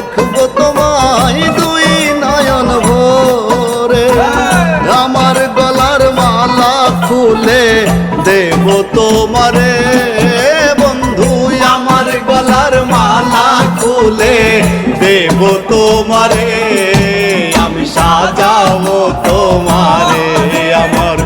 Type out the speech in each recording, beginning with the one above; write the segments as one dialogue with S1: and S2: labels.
S1: দেখব তোমায় দুই নয়ন আমার গলার মালা খুলে দেব তোমারে। বন্ধু, আমার গলার মালা খুলে দেব তোমারে। আমি সাজাবো তোমারে আমার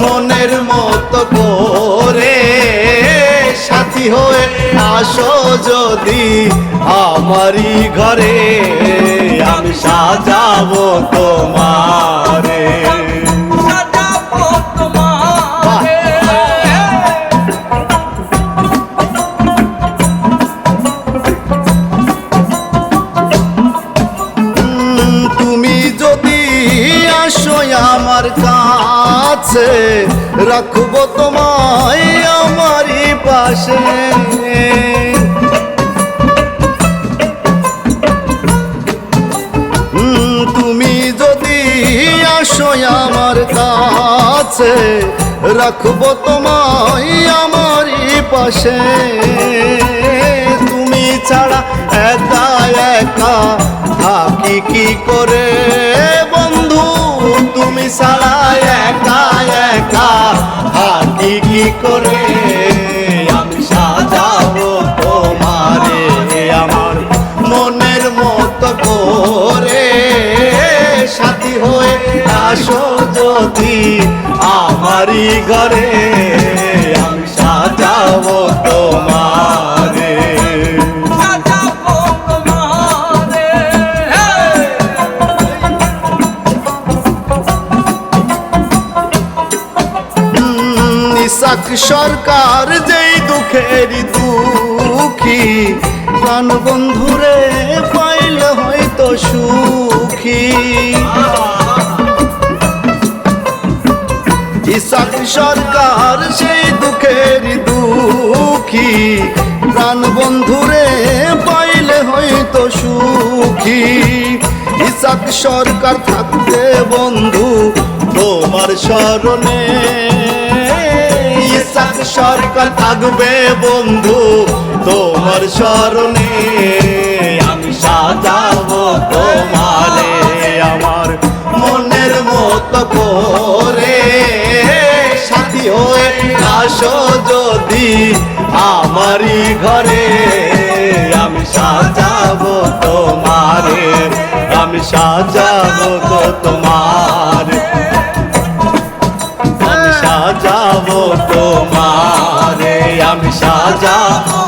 S1: মনের মতো করে। সাথী হয়ে আসো যদি আমারই ঘরে আমি সাজাবো তোমারে। তুমি যদি আসো আমার কাছে রাখব তোমায় আমারই পাশে। আসো আমার কাছে, রাখব তোমায় আমারই পাশে। তুমি ছাড়া একা একা থাকি কি করে? বন্ধু, তুমি ছাড়া একা একা থাকি কি করে? আমারই ঘরে আমি সাজাবো তোমারে। সরকার যেই দুঃখের দুঃখী প্রাণ বন্ধুরে পাইল হয়তো সুখী। ইসাক সরকার, সেই দুঃখের দুঃখী। প্রাণ বন্ধুরে পাইলে হয়তো সুখী। ইসাক সরকার থাকতে বন্ধু, তোমার স্মরণে। ইসাক সরকার থাকবে বন্ধু, তোমার স্মরণে। আমি সাজাবো তোমারে, আমার মনের মতো করে। আসো যদি আমারই ঘরে, আমি সাজাবো তোমারে, আমি সাজাবো তো তোমার। আমি সাজাবো তোমারে, আমি সাজাবো